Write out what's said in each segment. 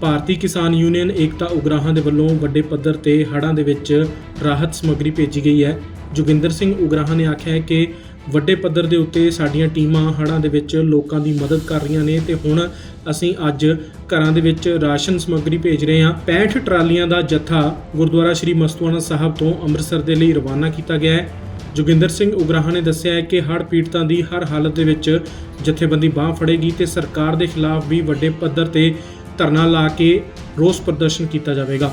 ਭਾਰਤੀ ਕਿਸਾਨ ਯੂਨੀਅਨ ਏਕਤਾ ਉਗਰਾਹਾਂ ਦੇ ਵੱਲੋਂ ਵੱਡੇ ਪੱਧਰ ਤੇ ਹੜ੍ਹਾਂ ਦੇ ਵਿੱਚ ਰਾਹਤ ਸਮੱਗਰੀ ਭੇਜੀ ਗਈ ਹੈ। ਜੋਗਿੰਦਰ ਸਿੰਘ ਉਗਰਾਹਾਂ ਨੇ ਆਖਿਆ ਹੈ ਕਿ ਵੱਡੇ ਪੱਧਰ ਦੇ ਉੱਤੇ ਸਾਡੀਆਂ ਟੀਮਾਂ ਹੜ੍ਹਾਂ ਦੇ ਵਿੱਚ ਲੋਕਾਂ ਦੀ ਮਦਦ ਕਰ ਰਹੀਆਂ ਨੇ ਤੇ ਹੁਣ ਅਸੀਂ ਅੱਜ ਘਰਾਂ ਦੇ ਵਿੱਚ ਰਾਸ਼ਨ ਸਮੱਗਰੀ ਭੇਜ ਰਹੇ ਹਾਂ। 65 ਟਰਾਲੀਆਂ ਦਾ ਜੱਥਾ ਗੁਰਦੁਆਰਾ ਸ੍ਰੀ ਮਸਤੂਆਣਾ ਸਾਹਿਬ ਤੋਂ ਅੰਮ੍ਰਿਤਸਰ ਦੇ ਲਈ ਰਵਾਨਾ ਕੀਤਾ ਗਿਆ ਹੈ। ਜੋਗਿੰਦਰ ਸਿੰਘ ਉਗਰਾਹਾਂ ਨੇ ਦੱਸਿਆ ਹੈ ਕਿ ਹੜ੍ਹ ਪੀੜਤਾਂ ਦੀ ਹਰ ਹਾਲਤ ਦੇ ਵਿੱਚ ਜਥੇਬੰਦੀ ਬਾਹ ਫੜੇਗੀ ਤੇ ਸਰਕਾਰ ਦੇ ਖਿਲਾਫ ਵੀ ਵੱਡੇ ਪੱਧਰ ਤੇ ਧਰਨਾ ਲਾ ਕੇ ਰੋਸ ਪ੍ਰਦਰਸ਼ਨ ਕੀਤਾ ਜਾਵੇਗਾ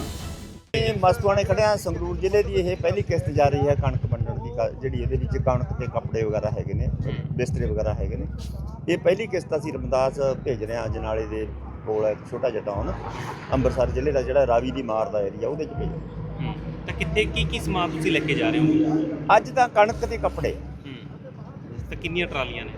ਇਹ ਮਸਤੂਆਣੇ ਖੜਿਆ ਸੰਗਰੂਰ ਜ਼ਿਲ੍ਹੇ ਦੀ ਇਹ ਪਹਿਲੀ ਕਿਸ਼ਤ ਜਾ ਰਹੀ ਹੈ ਕਣਕ ਵੰਡਣ ਦੀ ਜਿਹੜੀ ਇਹਦੇ ਵਿੱਚ ਕਣਕ ਤੇ ਕੱਪੜੇ ਵਗੈਰਾ ਹੈਗੇ ਨੇ ਬਿਸਤਰੇ ਵਗੈਰਾ ਹੈਗੇ ਨੇ ਇਹ ਪਹਿਲੀ ਕਿਸ਼ਤ ਅਸੀਂ ਰਮਦਾਸ ਭੇਜ ਰਹੇ ਹਾਂ ਅਜਨਾਲੇ ਦੇ ਕੋਲ ਹੈ ਇੱਕ ਛੋਟਾ ਜਿਹਾ ਟਾਊਨ ਅੰਮ੍ਰਿਤਸਰ ਜ਼ਿਲ੍ਹੇ ਦਾ ਜਿਹੜਾ ਰਾਵੀ ਦੀ ਮਾਰ ਦਾ ਏਰੀਆ ਉਹਦੇ ਚ ਭੇਜ ਹੂੰ। ਤਾਂ ਕਿੱਥੇ ਕੀ ਕੀ ਸਮਾਨ ਤੁਸੀਂ ਲੈ ਕੇ ਜਾ ਰਹੇ ਹੋ ਅੱਜ ਤਾਂ ਕਣਕ ਤੇ ਕੱਪੜੇ ਹੂੰ। ਤਾਂ ਕਿੰਨੀਆਂ ਟਰਾਲੀਆਂ ਨੇ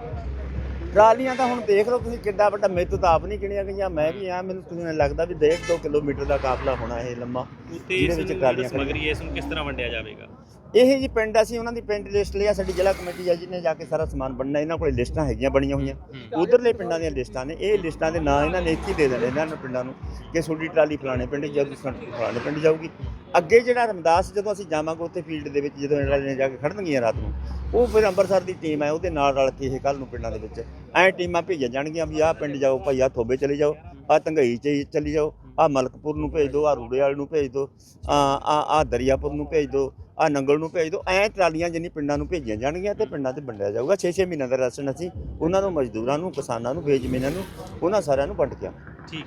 ਟਰਾਲੀਆਂ ਤਾਂ ਹੁਣ ਦੇਖ ਲਓ ਤੁਸੀਂ ਕਿੱਡਾ ਵੱਡਾ ਮੇਰੇ ਤਾਂ ਆਪ ਨਹੀਂ ਗਿਣੀਆਂ ਗਈਆਂ ਮੈਂ ਵੀ ਆ ਮੈਨੂੰ ਤੁਹਾਨੂੰ ਲੱਗਦਾ ਵੀ 1.5 2 ਕਿਲੋਮੀਟਰ ਦਾ ਕਾਫਲਾ ਹੋਣਾ ਇਹ ਲੰਮਾ ਉੱਤੇ ਇਸ ਵਿੱਚ ਟਰਾਲੀਆਂ ਸਮਗਰੀ ਇਸ ਨੂੰ ਕਿਸ ਤਰ੍ਹਾਂ ਵੰਡਿਆ ਜਾਵੇਗਾ? ਇਹ ਜੀ ਪਿੰਡ ਅਸੀਂ ਉਹਨਾਂ ਦੀ ਪਿੰਡ ਲਿਸਟ ਲਿਆ ਸਾਡੀ ਜ਼ਿਲ੍ਹਾ ਕਮੇਟੀ ਆ ਜਿਹਨੇ ਜਾ ਕੇ ਸਾਰਾ ਸਮਾਨ ਬਣਨਾ ਇਹਨਾਂ ਕੋਲੇ ਲਿਸਟਾਂ ਹੈਗੀਆਂ ਬਣੀਆਂ ਹੋਈਆਂ। ਉਧਰਲੇ ਪਿੰਡਾਂ ਦੀਆਂ ਲਿਸਟਾਂ ਨੇ ਇਹ ਲਿਸਟਾਂ ਦੇ ਨਾਂ ਇਹਨਾਂ ਨੇ ਇੱਥੇ ਹੀ ਦੇ ਦੇਣੇ ਇਹਨਾਂ ਨੂੰ ਪਿੰਡਾਂ ਨੂੰ ਕਿ ਤੁਹਾਡੀ ਟਰਾਲੀ ਫਲਾਣੇ ਪਿੰਡ ਜਾਊਗੀ ਤੁਹਾਡੀ ਫਲਾਣੇ ਪਿੰਡ ਜਾਊਗੀ। ਅੱਗੇ ਜਿਹੜਾ ਰਮਦਾਸ ਜਦੋਂ ਅਸੀਂ ਜਾਵਾਂਗੇ ਉੱਥੇ ਫੀਲਡ ਦੇ ਵਿੱਚ ਜਦੋਂ ਇਹਨਾਂ ਨੇ ਜਾ ਕੇ ਖੜਨਗੀਆਂ ਰਾਤ ਨੂੰ ਉਹ ਫਿਰ ਅੰਮ੍ਰਿਤਸਰ ਦੀ ਟੀਮ ਹੈ ਉਹਦੇ ਨਾਲ ਰਲ ਕੇ ਇਹ ਕੱਲ ਨੂੰ ਪਿੰਡਾਂ ਦੇ ਵਿੱਚ ਐਂ ਟੀਮਾਂ ਭੇਜੀਆਂ ਜਾਣਗੀਆਂ ਵੀ ਆਹ ਪਿੰਡ ਜਾਓ ਭਾਈ ਆਹ ਥੋਬੇ ਚਲੇ ਜਾਓ ਆਹ ਧੰਗਈ ਚ ਚਲੀ ਜਾਓ ਆਹ ਮਲਕਪੁਰ ਨੂੰ ਭੇਜ ਦਿਓ ਆਹ ਰੂੜੇ ਵਾਲ ਨੂੰ ਭੇਜ ਦਿਓ ਆ ਆ ਆ ਦਰਿਆਪੁਰ ਨੂੰ ਭੇਜ ਦਿਓ ਆ ਨੰਗਲ ਨੂੰ ਭੇਜ ਦਿਓ। ਐਂ ਟਰਾਲੀਆਂ ਜਿੰਨੀ ਪਿੰਡਾਂ ਨੂੰ ਭੇਜੀਆਂ ਜਾਣਗੀਆਂ ਤੇ ਪਿੰਡਾਂ ਤੇ ਵੰਡਿਆ ਜਾਊਗਾ। 6-6 ਮਹੀਨਿਆਂ ਦਾ ਰਾਸ਼ਨ ਅਸੀਂ ਉਹਨਾਂ ਨੂੰ ਮਜ਼ਦੂਰਾਂ ਨੂੰ ਕਿਸਾਨਾਂ ਨੂੰ ਬੇਜ਼ਮੀਨਾਂ ਨੂੰ ਉਹਨਾਂ ਸਾਰਿਆਂ ਨੂੰ ਵੰਡ ਕੇ। ਠੀਕ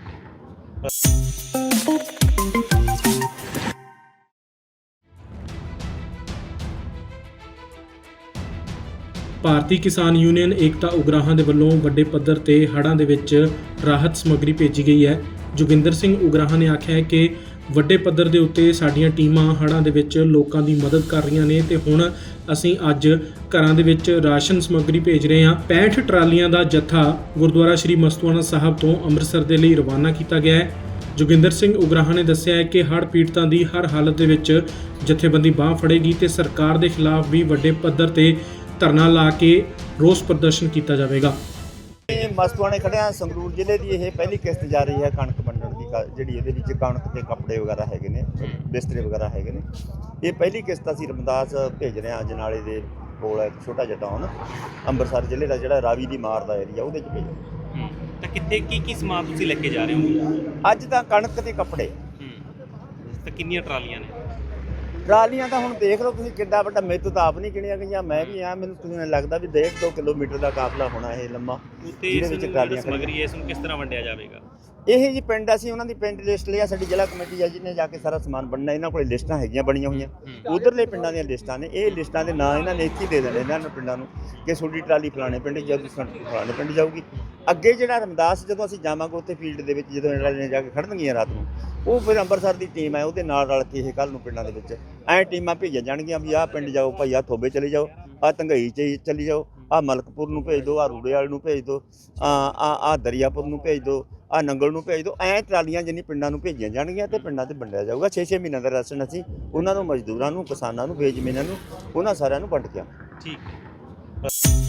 ਭਾਰਤੀ ਕਿਸਾਨ ਯੂਨੀਅਨ ਏਕਤਾ ਉਗਰਾਹਾਂ ਦੇ ਵੱਲੋਂ ਵੱਡੇ ਪੱਧਰ ਤੇ ਹੜ੍ਹਾਂ ਦੇ ਵਿੱਚ ਰਾਹਤ ਸਮੱਗਰੀ ਭੇਜੀ ਗਈ ਹੈ। ਜੋਗਿੰਦਰ ਸਿੰਘ ਉਗਰਾਹਾਂ ਨੇ ਆਖਿਆ ਹੈ ਕਿ ਵੱਡੇ ਪੱਧਰ ਦੇ ਉੱਤੇ ਸਾਡੀਆਂ ਟੀਮਾਂ ਹੜ੍ਹਾਂ ਦੇ ਵਿੱਚ ਲੋਕਾਂ ਦੀ ਮਦਦ ਕਰ ਰਹੀਆਂ ਨੇ ਤੇ ਹੁਣ ਅਸੀਂ ਅੱਜ ਘਰਾਂ ਦੇ ਵਿੱਚ ਰਾਸ਼ਨ ਸਮੱਗਰੀ ਭੇਜ ਰਹੇ ਹਾਂ। 65 ਟਰਾਲੀਆਂ ਦਾ ਜੱਥਾ ਗੁਰਦੁਆਰਾ ਸ੍ਰੀ ਮਸਤੂਆਣਾ ਸਾਹਿਬ ਤੋਂ ਅੰਮ੍ਰਿਤਸਰ ਦੇ ਲਈ ਰਵਾਨਾ ਕੀਤਾ ਗਿਆ ਹੈ। ਜੋਗਿੰਦਰ ਸਿੰਘ ਉਗਰਾਹਾਂ ਨੇ ਦੱਸਿਆ ਹੈ ਕਿ ਹੜ੍ਹ ਪੀੜਤਾਂ ਦੀ ਹਰ ਹਾਲਤ ਦੇ ਵਿੱਚ ਜਥੇਬੰਦੀ ਬਾਹ ਫੜੇਗੀ ਤੇ ਸਰਕਾਰ ਦੇ ਖਿਲਾਫ ਵੀ ਵੱਡੇ ਪੱਧਰ ਤੇ ਧਰਨਾ ਲਾ ਕੇ ਰੋਸ ਪ੍ਰਦਰਸ਼ਨ ਕੀਤਾ ਜਾਵੇਗਾ। ਮਸਤੂਆਣੇ ਖੜਿਆ ਸੰਗਰੂਰ ਜ਼ਿਲ੍ਹੇ ਦੀ ਇਹ ਪਹਿਲੀ ਕਿਸ਼ਤ ਜਾ ਰਹੀ ਹੈ ਕਣਕ ਕ- ਜਿਹੜੀ ਇਹਦੇ ਵਿੱਚ ਕਣਕ ਤੇ ਕੱਪੜੇ ਵਗੈਰਾ ਹੈਗੇ ਨੇ ਬਿਸਤਰੇ ਵਗੈਰਾ ਹੈਗੇ ਨੇ। ਇਹ ਪਹਿਲੀ ਕਿਸ਼ਤ ਅਸੀਂ ਰਮਦਾਸ ਭੇਜ ਰਹੇ ਹਾਂ ਅਜਨਾਲੇ ਦੇ ਕੋਲ ਇੱਕ ਛੋਟਾ ਜਿਹਾ ਟਾਊਨ ਅੰਮ੍ਰਿਤਸਰ ਜ਼ਿਲ੍ਹੇ ਦਾ ਜਿਹੜਾ ਰਾਵੀ ਦੀ ਮਾਰ ਦਾ ਏਰੀਆ ਉਹਦੇ ਚ ਭੇਜ ਹੂੰ। ਤਾਂ ਕਿੱਥੇ ਕੀ ਕੀ ਸਮਾਨ ਤੁਸੀਂ ਲੈ ਕੇ ਜਾ ਰਹੇ ਹੋ? ਅੱਜ ਤਾਂ ਕਣਕ ਤੇ ਕੱਪੜੇ। ਹੂੰ। ਤਾਂ ਕਿੰਨੀਆਂ ਟਰਾਲੀਆਂ ਨੇ? ਟਰਾਲੀਆਂ ਤਾਂ ਹੁਣ ਦੇਖ ਲਓ ਤੁਸੀਂ ਕਿੱਡਾ ਵੱਡਾ ਮੇਰੇ ਤਾਂ ਆਪ ਨਹੀਂ ਗਿਣੀਆਂ ਗਈਆਂ ਮੈਂ ਵੀ ਆ ਮੈਨੂੰ ਤੁਹਾਨੂੰ ਲੱਗਦਾ ਵੀ 1.5 2 ਕਿਲੋਮੀਟਰ ਦਾ ਕਾਫਲਾ ਹੋਣਾ ਇਹ ਲੰਮਾ ਉੱਤੇ ਇਸ ਵਿੱਚ ਨੂੰ ਟਰਾਲੀਆਂ ਸਮਗਰੀ ਹੈ ਇਸ ਨੂੰ ਕਿਸ ਤਰ੍ਹਾਂ ਵੰਡਿਆ ਜਾਵੇਗਾ? ਇਹ ਜੀ ਪਿੰਡ ਅਸੀਂ ਉਹਨਾਂ ਦੀ ਪਿੰਡ ਲਿਸਟ ਲਿਆ ਸਾਡੀ ਜ਼ਿਲ੍ਹਾ ਕਮੇਟੀ ਆ ਜਿਹਨੇ ਜਾ ਕੇ ਸਾਰਾ ਸਮਾਨ ਬਣਨਾ ਇਹਨਾਂ ਕੋਲੇ ਲਿਸਟਾਂ ਹੈਗੀਆਂ ਬਣੀਆਂ ਹੋਈਆਂ। ਉਧਰਲੇ ਪਿੰਡਾਂ ਦੀਆਂ ਲਿਸਟਾਂ ਨੇ ਇਹ ਲਿਸਟਾਂ ਦੇ ਨਾਂ ਇਹਨਾਂ ਨੇ ਇੱਥੇ ਹੀ ਦੇ ਦੇਣੇ ਇਹਨਾਂ ਨੂੰ ਪਿੰਡਾਂ ਨੂੰ ਕਿ ਤੁਹਾਡੀ ਟਰਾਲੀ ਫਲਾਣੇ ਪਿੰਡ ਜਾਊਗੀ ਫਲਾਣੇ ਪਿੰਡ ਜਾਊਗੀ। ਅੱਗੇ ਜਿਹੜਾ ਰਮਦਾਸ ਜਦੋਂ ਅਸੀਂ ਜਾਵਾਂਗੇ ਉੱਥੇ ਫੀਲਡ ਦੇ ਵਿੱਚ ਜਦੋਂ ਇਹਨਾਂ ਨੇ ਜਾ ਕੇ ਖੜਨਗੀਆਂ ਰਾਤ ਨੂੰ ਉਹ ਫਿਰ ਅੰਮ੍ਰਿਤਸਰ ਦੀ ਟੀਮ ਹੈ ਉਹਦੇ ਨਾਲ ਰਲ ਕੇ ਇਹ ਕੱਲ ਨੂੰ ਪਿੰਡਾਂ ਦੇ ਵਿੱਚ ਐਂ ਟੀਮਾਂ ਭੇਜੀਆਂ ਜਾਣਗੀਆਂ ਵੀ ਆਹ ਪਿੰਡ ਜਾਓ ਭਾਈ ਆਹ ਥੋਬੇ ਚਲੇ ਜਾਓ ਆਹ ਧੰਗਈ ਚ ਚਲੀ ਜਾਓ ਆਹ ਮਲਕਪੁਰ ਨੂੰ ਭੇਜ ਦਿਓ ਆਹ ਰੂੜੇ ਵਾਲ ਨੂੰ ਭੇਜ ਦਿਓ ਆ ਆ ਆ ਦਰਿਆਪੁਰ ਨੂੰ ਭੇਜ ਦਿਓ ਆ ਨੰਗਲ ਨੂੰ ਭੇਜ ਦਿਓ ਐਂ ਟਰਾਲੀਆਂ ਜਿੰਨੀ ਪਿੰਡਾਂ ਨੂੰ ਭੇਜੀਆਂ ਜਾਣਗੀਆਂ ਤੇ ਪਿੰਡਾਂ ਤੇ ਵੰਡਿਆ ਜਾਊਗਾ। 6-6 ਮਹੀਨਿਆਂ ਦਾ ਰਾਸ਼ਨ ਅਸੀਂ ਉਹਨਾਂ ਨੂੰ, ਮਜ਼ਦੂਰਾਂ ਨੂੰ, ਕਿਸਾਨਾਂ ਨੂੰ, ਬੇਜ਼ਮੀਨਾਂ ਨੂੰ, ਉਹਨਾਂ ਸਾਰਿਆਂ ਨੂੰ ਵੰਡ ਕੇ ਆਵਾਂਗੇ। ਠੀਕ ਹੈ।